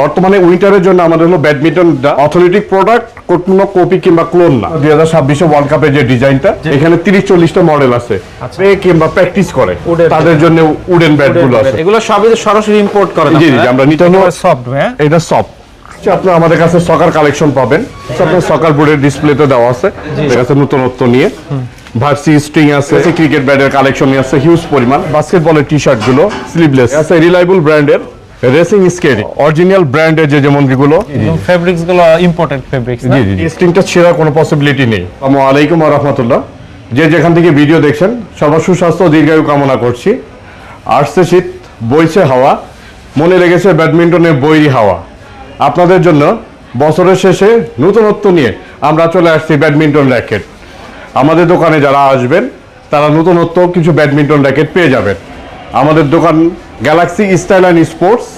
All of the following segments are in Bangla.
বর্তমানে উইন্টারের জন্য আমাদের হলো ব্যাডমিন্টনটা অথরিটিক প্রোডাক্ট কোনো কপি কিংবা ক্লোন না। দুই হাজার ছাব্বিশে ওয়ার্ল্ড কাপের যে ডিজাইনটা এখানে তিরিশ চল্লিশটা মডেল আছে কিংবা প্র্যাকটিস করে। তাদের জন্য উডেন ব্যাটগুলো আছে। এগুলো সবই সরাসরি ইম্পোর্ট করেন জি জি আমরা নিতে সফট হ্যাঁ? এটা সফট আপনার আমাদের কাছে সকার কালেকশন পাবেন। আপনার সকার বোর্ডের ডিসপ্লেতে দেওয়া আছে। আমাদের কাছে নতুনত্ব নিয়ে। ভার্সি স্ট্রিং আছে ক্রিকেট ব্যাটের কালেকশন আছে হিউজ পরিমাণ। বাস্কেটবলের টি শার্টগুলো স্লিভলেস আছে রিলায়েবল ব্র্যান্ডের রেসিং স্কেটিং অরিজিনাল ব্র্যান্ডের যে যেমন যেগুলো ফেব্রিক্সগুলো ইম্পোর্টেড ফেব্রিক্স জি জি স্ট্রিংটা ছেঁড়ার কোনো পসিবিলিটি নেই। আসসালামু আলাইকুম ওয়া রাহমাতুল্লাহ যে যেখান থেকে ভিডিও দেখছেন সবার সুস্বাস্থ্য ও দীর্ঘায়ু কামনা করছি। আসছে শীত বইছে হাওয়া। মনে লেগেছে ব্যাডমিন্টনের বৈরি হাওয়া। আপনাদের জন্য বছরের শেষে নতুনত্ব নিয়ে আমরা চলে আসছি ব্যাডমিন্টন র্যাকেট। আমাদের দোকানে যারা আসবেন তারা নতুনত্ব কিছু ব্যাডমিন্টন র্যাকেট পেয়ে যাবেন। আমাদের দোকান galaxy style and sports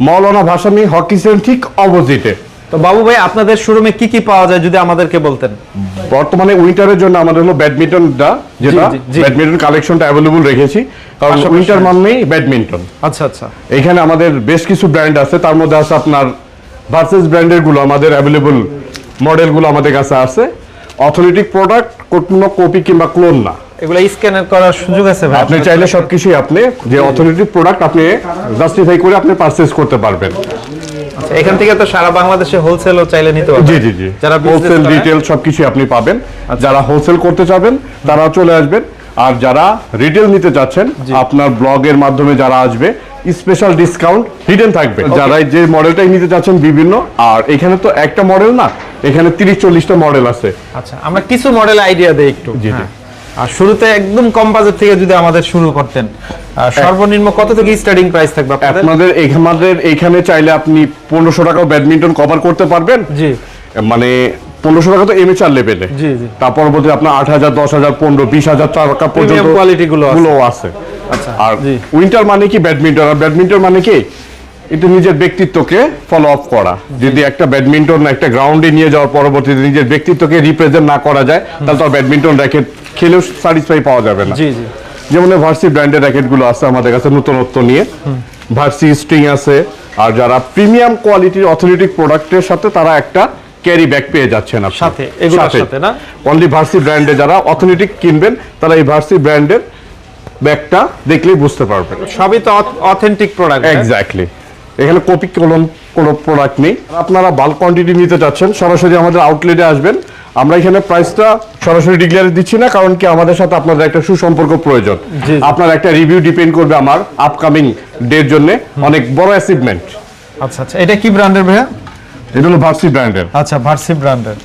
Maulana Bhasani hockey centre ঠিক অপোজিটে। তো বাবু ভাই আপনাদের শোরুমে কি কি পাওয়া যায় যদি আমাদেরকে বলতেন? বর্তমানে উইন্টারের জন্য আমাদের হলো ব্যাডমিন্টনটা যেটা। ব্যাডমিন্টন কালেকশনটা অ্যাভেলেবল রেখেছি। কারণ। উইন্টার মানেই ব্যাডমিন্টন। আচ্ছা আচ্ছা। এখানে আমাদের বেশ কিছু ব্র্যান্ড আছে তার মধ্যে আছে আপনার ভার্সেস ব্র্যান্ডেরগুলো আমাদের অ্যাভেলেবল মডেলগুলো আমাদের কাছে আছে। অথরিটিক প্রোডাক্ট কোনো কপি কিংবা ক্লোন না। এগুলো স্ক্যানার করার সুযোগ আছে ভাই। আপনি চাইলে সবকিছুই আপনি যে প্রোডাক্ট আপনি জাস্টিফাই করে আপনি পারচেজ করতে পারবেন। আচ্ছা, এখান থেকে তো সারা বাংলাদেশে হোলসেলও চাইলে নিতে পারবেন। জি জি জি। যারা হোলসেল রিটেল সবকিছু আপনি পাবেন। যারা হোলসেল করতে চাবেন তারা চলে আসবেন। আর যারা রিটেল নিতে চাচ্ছেন আপনার ব্লগের মাধ্যমে যারা আসবে স্পেশাল ডিসকাউন্ট হিডেন থাকবে। যারা যে মডেলটাই নিতে চাচ্ছেন বিভিন্ন আর এখানে তো একটা মডেল না এখানে তিরিশ চল্লিশটা মডেল আছে। আচ্া আমরা কিছু মডেল আইডিয়া দেই একটু। জি, জি। আর শুরুতে একদম কম বাজেট থেকে যদি আমাদের শুরু করতেন সর্বনিম্ন কত থেকে স্টার্টিং প্রাইস থাকবে আপনাদের? আমাদের এখানে চাইলে আপনি পনেরোশো টাকা ব্যাডমিন্টন কভার করতে পারবেন। জি। মানে পনেরোশো টাকা তো এমএচআর লেভেলে। তার পরবর্তী আপনার আট হাজার দশ হাজার পনেরো বিশ হাজার টাকা পর্যন্ত quality গুলো আছে। আচ্ছা। আর উইন্টার মানে কি ব্যাডমিন্টন আর ব্যাডমিন্টন মানে কি? এটা নিজের ব্যক্তিত্বকে ফলো আপ করা। যদি একটা ব্যাডমিন্টন একটা গ্রাউন্ডে নিয়ে যাওয়ার পরবর্তীতে নিজের ব্যক্তিত্বকে রিপ্রেজেন্ট না করা যায় তাহলে তো ব্যাডমিন্টন র্যাকেট খেলেও স্যাটিসফাই পাওয়া যাবে না। যেমন ভার্সি ব্র্যান্ডের র্যাকেটগুলো আছে আমাদের কাছে নতুনত্ব নিয়ে। ভার্সি স্ট্রিং আছে আর যারা প্রিমিয়াম কোয়ালিটির অথরিটিক প্রোডাক্টের সাথে তারা একটা ক্যারি ব্যাগ পেয়ে যাচ্ছেন আপনি। সাথে, এগুলোর সাথে। না? অনলি ভার্সি ব্র্যান্ডে যারা অথেন্টিক কিনবেন তারা এই ভার্সি ব্র্যান্ডের ব্যাগটা দেখলেই বুঝতে পারবেন। সবই তো অথেন্টিক প্রোডাক্ট এক্স্যাক্টলি এখানে কপি কলম কোনো প্রোডাক্ট নেই। আপনারা বাল্ক কোয়ান্টিটি নিতে চাচ্ছেন সরাসরি আমাদের আউটলেটে আসবেন। আমরা এখানে প্রাইসটা সরাসরি ডিক্লেয়ার দিচ্ছি না কারণ কি আমাদের সাথে আপনাদের একটা সুসম্পর্ক প্রয়োজন। আপনার একটা রিভিউ ডিপেন্ড করবে আমার আপকামিং ডের জন্য। অনেক বড় অ্যাচিভমেন্ট আচ্ছা আচ্ছা। এটা কি ব্র্যান্ডের ভাইয়া? এটা হলো ভার্সি ব্র্যান্ডের আচ্ছা ভার্সি ব্র্যান্ডের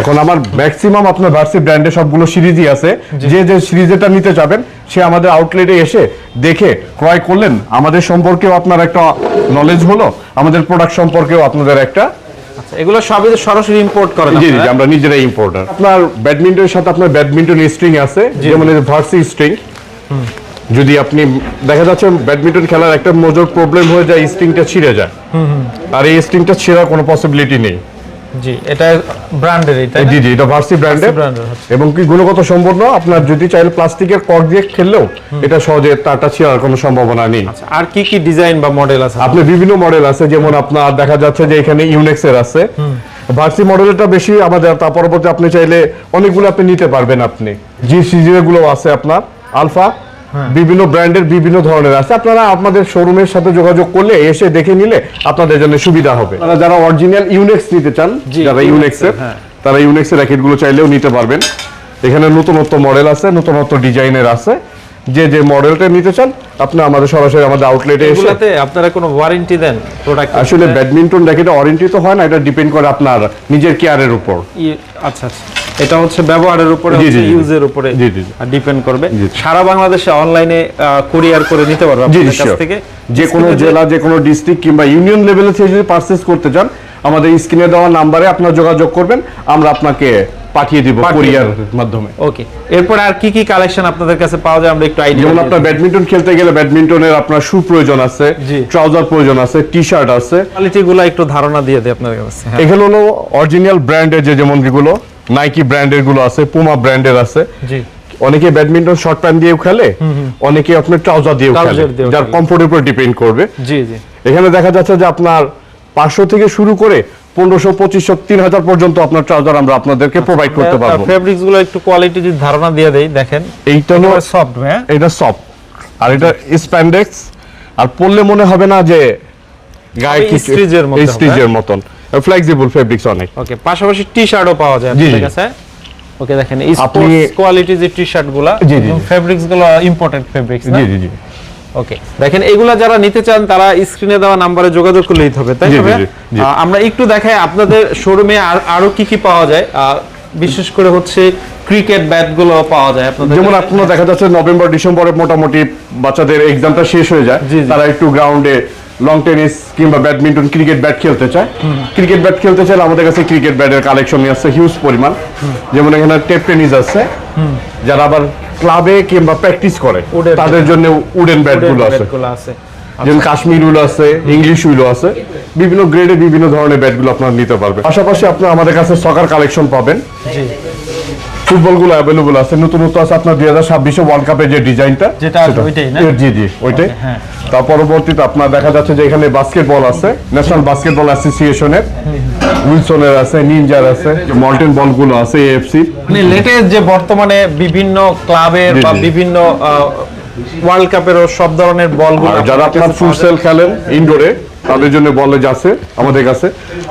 এখন আমার ম্যাক্সিমাম আপনার ভার্সি ব্র্যান্ডের সবগুলো সিরিজই আছে। যে যে সিরিজেটা নিতে যাবেন সে আমাদের আউটলেটে এসে দেখে ক্রয় করলেন। আমাদের সম্পর্কেও আপনার একটা নলেজ হলো আমাদের প্রোডাক্ট সম্পর্কেও আপনাদের একটা। আচ্ছা এগুলো সবই তো সরাসরি ইম্পোর্ট করেন জি জি আমরা নিজেরাই ইম্পোর্টার আপনার ব্যাডমিন্টনের সাথে আপনার ব্যাডমিন্টন স্ট্রিং আছে যেমন ভার্সি স্ট্রিং যদি আপনি দেখা যাচ্ছে ব্যাডমিন্টন খেলার একটা মজুর প্রবলেম হয়ে যায় স্ট্রিংটা ছিঁড়ে যায়। আর এই স্ট্রিংটা ছিঁড়ার কোনো পসিবিলিটি নেই। জি এটা ব্র্যান্ডের এটা জি জি এটা ভার্সি ব্র্যান্ডের ব্র্যান্ডের এবং কি গুণগত সম্পন্ন? আপনার যদি চাইলে প্লাস্টিকের কক দিয়ে খেললেও এটা সহজে তারটা ছেঁড়ার কোনো সম্ভাবনা নেই। আচ্ছা, আর কি কি ডিজাইন বা মডেল আছে? আপনি বিভিন্ন মডেল আছে যেমন আপনার দেখা যাচ্ছে যে এখানে ইউনেক্সের আছে। ভার্সি মডেলটা বেশি আমাদের তার পরবর্তী আপনি চাইলে অনেকগুলো আপনি নিতে পারবেন আপনি। জি সিজিএ গুলো আছে আপনার আলফা বিভিন্ন ব্র্যান্ডের বিভিন্ন ধরনের আছে। আপনারা আপনাদের শোরুমের সাথে যোগাযোগ করলে এসে দেখে নিলে আপনাদের জন্য সুবিধা হবে। আপনারা যারা অরিজিনাল ইউনেক্স নিতে চান যারা Unex ইউনেক্সের এর, হ্যাঁ। তারা ইউনেক্সের র্যাকেটগুলো চাইলেও নিতে পারবেন। এখানে নতুনত্ব মডেল আছে নতুনত্ব ডিজাইনের আছে। যে যে মডেলটা নিতে চান আপনি আমাদের সরাসরি আমাদের আউটলেটে এসে আপনারা কোনো ওয়ারেন্টি দেন প্রোডাক্ট আসলে ব্যাডমিন্টন র্যাকেটে ওয়ারেন্টি তো হয় না এটা ডিপেন্ড করে আপনার নিজের কেয়ারের উপর। আচ্ছা আচ্ছা। এটা হচ্ছে ব্যবহারের উপরে। ইউজের উপরে জি, জি, জি। ডিপেন্ড করবে। সারা বাংলাদেশে অনলাইনে কুরিয়ার করে নিতে পারবে জি কাছ থেকে। যে কোনো জেলা যে কোনো ডিস্ট্রিক্ট কিংবা ইউনিয়ন লেভেলে থেকে যদি পারচেস করতে চান আমাদের স্ক্রিনে দেওয়া নাম্বারে আপনার যোগাযোগ করবেন আমরা আপনাকে পাঠিয়ে দিব কোরিয়ার মাধ্যমে। ওকে এরপর আর কি কি কালেকশন আপনাদের কাছে পাওয়া যায় আমরা একটু আইডিয়া যেমন আপনার ব্যাডমিন্টন খেলতে গেলে ব্যাডমিন্টনের আপনার শু প্রয়োজন আছে। ট্রাউজার প্রয়োজন আছে টি শার্ট আছে। কোয়ালিটি গুলো একটু ধারণা দিয়ে দেয় আপনাদের কাছে হ্যাঁ। এগুলো হলো অরিজিনাল ব্র্যান্ডের যে যেমন যেগুলো নাইকি ব্র্যান্ডেরগুলো আছে পুমা ব্র্যান্ডের আছে। জি। অনেকে ব্যাডমিন্টন শর্ট প্যান্ট দিয়েও খেলে অনেকে আপনার ট্রাউজার দিয়েও খেলে যার। কমফোর্টের উপর ডিপেন্ড করবে। জি জি। এখানে দেখা যাচ্ছে যে আপনার পাঁচশো থেকে শুরু করে পনেরোশো পঁচিশশো তিন হাজার পর্যন্ত আপনার চার্জার আমরা আপনাদেরকে প্রোভাইড করতে পারব। ফেব্রিক্সগুলো একটু কোয়ালিটি যদি ধারণা দিয়ে দেই দেখেন। এইটা হলো সফট হ্যাঁ? এটা সফট আর এটা স্প্যান্ডেক্স আর পরলে মনে হবে না যে গায়ে হবে, স্ট্রিজের মতন। ফ্লেক্সিবল ফেব্রিক্স অনেক। ওকে পাশাপাশি টি শার্টও পাওয়া যায় আপনাদের কাছে ওকে দেখেন আপনি- স্পোর্টস কোয়ালিটি যে টি শার্টগুলা জি, জি, জি। ফেব্রিক্সগুলো ইম্পর্টেন্ট ফেব্রিক্স জি জি জি। ওকে দেখেন এগুলা যারা নিতে চান তারা স্ক্রিনে দেওয়া নাম্বারে যোগাযোগ করলেই হবে তাই হবে। আমরা একটু দেখাই আপনাদের শোরুমে আরও কি কি পাওয়া যায়। বিশেষ করে হচ্ছে ক্রিকেট ব্যাটগুলো পাওয়া যায় আপনাদের যেমন আপনারা দেখা যাচ্ছে নভেম্বর ডিসেম্বরে মোটামুটি বাচ্চাদের এক্সামটা শেষ হয়ে যায়। তারা একটু গ্রাউন্ডে লং টেনিস কিংবা ব্যাডমিন্টন ক্রিকেট ব্যাট খেলতে চায়। ক্রিকেট ব্যাট খেলতে চাইলে আমাদের কাছে ক্রিকেট ব্যাটের কালেকশন আছে হিউজ পরিমাণ। যেমন এখানে টেপ টেনিস আছে যারা আবার ক্লাবে কিংবা প্র্যাকটিস করে তাদের জন্য উডেন ব্যাটগুলো আছে। ব্যাটগুলো আছে। যেমন কাশ্মীর উল আছে ইংলিশ উইলও আছে বিভিন্ন গ্রেডে বিভিন্ন ধরনের ব্যাটগুলো আপনারা নিতে পারবেন। পাশাপাশি আপনারা আমাদের কাছে সকার কালেকশন পাবেন। জি। ফুটবলগুলো অ্যাভেলেবল আছে নতুন নতুন আছে আপনার দুই হাজার ছাব্বিশে ওয়ার্ল্ড কাপের যে ডিজাইনটা যেটা ওইটাই না? জি জি ওইটাই। হ্যাঁ। তার পরবর্তীতে আপনার দেখা যাচ্ছে যে এখানে বাস্কেটবল আছে ন্যাশনাল বাস্কেটবল অ্যাসোসিয়েশনের উইলসনের আছে নিনজার আছে মল্টেন বলগুলো আছে এএফসি মানে লেটেস্ট যে বর্তমানে বিভিন্ন ক্লাবের বা। বিভিন্ন ওয়ার্ল্ড কাপেরও সব ধরনের বলগুলো যারা আপনার ফুটসেল খেলেন ইনডোরে তাদের জন্য বলে যাচ্ছে আমাদের কাছে।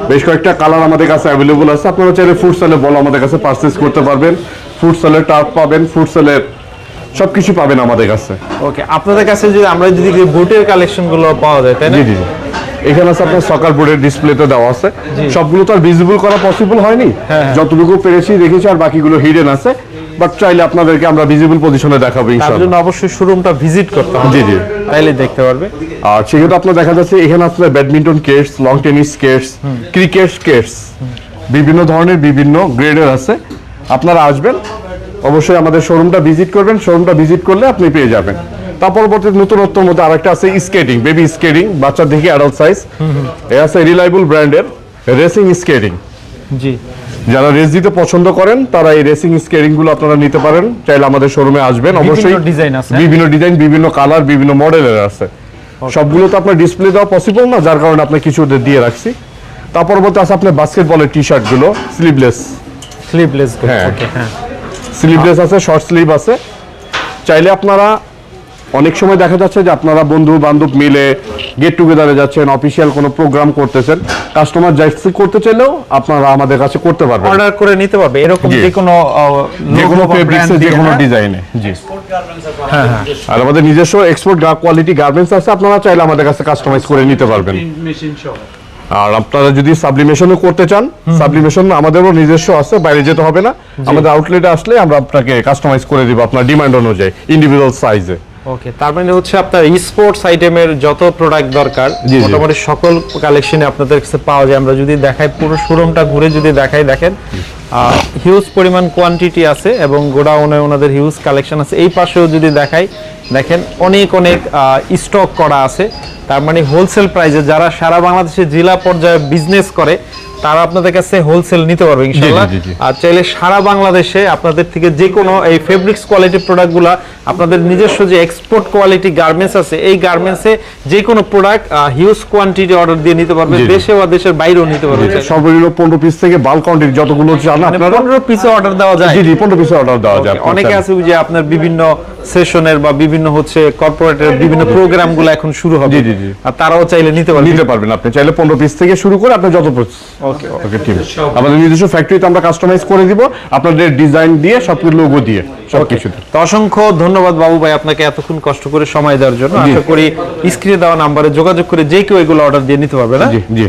বেশ কয়েকটা কালার আমাদের কাছে অ্যাভেলেবল আছে। আপনারা চাইলে ফুটসেলের বল আমাদের কাছে পারচেস করতে পারবেন। ফুটসেলের টার্ফ পাবেন ফুটসেলের সবকিছু পাবেন আমাদের কাছে। ওকে আপনাদের কাছে যদি আমরা যদি বুটের কালেকশনগুলো পাওয়া যায় তাই না? জি জি জি। এখানে আছে আপনার সকার বোর্ডের ডিসপ্লেতে দেওয়া আছে। সবগুলো তো আর ভিজিবল করা পসিবল হয়নি। হ্যাঁ, যতটুকু পেরেছি রেখেছি আর বাকিগুলো হিডেন আছে। বাট চাইলে আপনাদেরকে আমরা ভিজিবল পজিশনে দেখাবো তার জন্য অবশ্যই শোরুমটা ভিজিট করতে হবে। জি, জি। তাইলে দেখতে পারবে। আর সেক্ষেত্রে আপনার দেখা যাচ্ছে এখানে আপনার badminton rackets long tennis rackets cricket rackets বিভিন্ন ধরনের বিভিন্ন গ্রেডের আছে। আপনারা আসবেন অবশ্যই আমাদের শোরুমটা ভিজিট করবেন। শোরুমটা ভিজিট করলে আপনি পেয়ে যাবেন। তার পরবর্তী নতুনত্বর মধ্যে আরেকটা আছে স্কেটিং বেবি স্কেটিং বাচ্চা থেকে অ্যাডাল্ট সাইজ এ আছে রিলায়েবল ব্র্যান্ডের রেসিং স্কেটিং জি। যারা রেস দিতে পছন্দ করেন তারা এই রেসিং স্কেটিংগুলো আপনারা নিতে পারেন। চাইলে আমাদের শোরুমে আসবেন। অবশ্যই ডিজাইন আছে। বিভিন্ন ডিজাইন বিভিন্ন কালার বিভিন্ন মডেলের আছে। সবগুলো তো আপনার ডিসপ্লে দেওয়া পসিবল না যার কারণে আপনার কিছু দিয়ে রাখছি। তার পরবর্তী আছে আপনার বাস্কেটবলের টি শার্টগুলো স্লিভলেস স্লিভলেস হ্যাঁ। স্লিভলেস আছে শর্ট স্লিভ আছে। চাইলে আপনারা অনেক সময় দেখা যাচ্ছে যে আপনারা বন্ধু বান্ধব মিলে গেট টুগেদারে যাচ্ছেন অফিসিয়াল কোনো প্রোগ্রাম করতেছেন কাস্টমার যাইতে করতে চাইলেও আপনারা আমাদের কাছে করতে পারবেন। অর্ডার করে নিতে পারবে এরকম। যে কোনো যে কোনো ফেব্রিক্সে যে কোনো ডিজাইনে জি। হ্যাঁ হ্যাঁ। আর আমাদের নিজস্ব এক্সপোর্ট কোয়ালিটি গার্মেন্টস আছে আপনারা চাইলে আমাদের কাছে কাস্টমাইজ করে নিতে পারবেন। মেশিন সহ আর আপনারা যদি সাবলিমেশনও করতে চান সাবলিমেশন আমাদেরও নিজস্ব আছে বাইরে যেতে হবে না। আমাদের আউটলেটে আসলে আমরা আপনাকে কাস্টমাইজ করে দিব আপনার ডিমান্ড অনুযায়ী ইন্ডিভিজুয়াল সাইজে ওকে তার মানে হচ্ছে আপনার স্পোর্টস আইটেমের যত প্রোডাক্ট দরকার। মোটামুটি সকল কালেকশনে আপনাদের কাছে পাওয়া যায়। আমরা যদি দেখাই পুরো শোরুমটা ঘুরে যদি দেখাই দেখেন হিউজ পরিমাণ কোয়ান্টিটি আছে এবং গোডাউনে ওনাদের হিউজ কালেকশন আছে। এই পাশেও যদি দেখাই দেখেন অনেক অনেক স্টক করা আছে। তার মানে হোলসেল প্রাইসে যারা সারা বাংলাদেশে জেলা পর্যায়ে বিজনেস করে তারা আপনাদের কাছে হোলসেল নিতে পারবে ইনশাআল্লাহ। আর চাইলে সারা বাংলাদেশে আপনাদের থেকে যে কোনো এই ফেব্রিক্স কোয়ালিটি প্রোডাক্টগুলো আপনাদের নিজস্ব যে এক্সপোর্ট কোয়ালিটি গার্মেন্টস আছে এই গার্মেন্টসে যে কোনো প্রোডাক্ট হিউজ কোয়ান্টিটি অর্ডার দিয়ে নিতে পারবে। দেশে বা দেশের বাইরেও নিতে পারবে সর্বনিম্ন পনেরো পিস থেকে বাল্ক কোয়ান্টিটি যতগুলো চান মানে আপনারা পনেরো পিসে অর্ডার দেওয়া যায় জি জি পনেরো পিসে অর্ডার দেওয়া যায় অনেকে। আছে যে আপনার বিভিন্ন সেশনের বা বিভিন্ন হচ্ছে কর্পোরেটের বিভিন্ন প্রোগ্রামগুলো এখন শুরু হবে জি, জি। আর তারাও চাইলে নিতে পারবে নিতে পারবেন আপনি চাইলে পনেরো পিস থেকে শুরু করে আপনার যত ওকে ওকে ঠিক আছে আমাদের নিজস্ব ফ্যাক্টরিতে আমরা কাস্টমাইজ করে দিব আপনাদের ডিজাইন দিয়ে সবকিছু লোগো দিয়ে সবকিছু তো অসংখ্য ধন্যবাদ বাবু ভাই আপনাকে এতক্ষণ কষ্ট করে সময় দেওয়ার জন্য। আশা করি স্ক্রিনে দেওয়া নাম্বারে যোগাযোগ করে যে কেউ এগুলো অর্ডার দিয়ে নিতে পারবে না। জি জি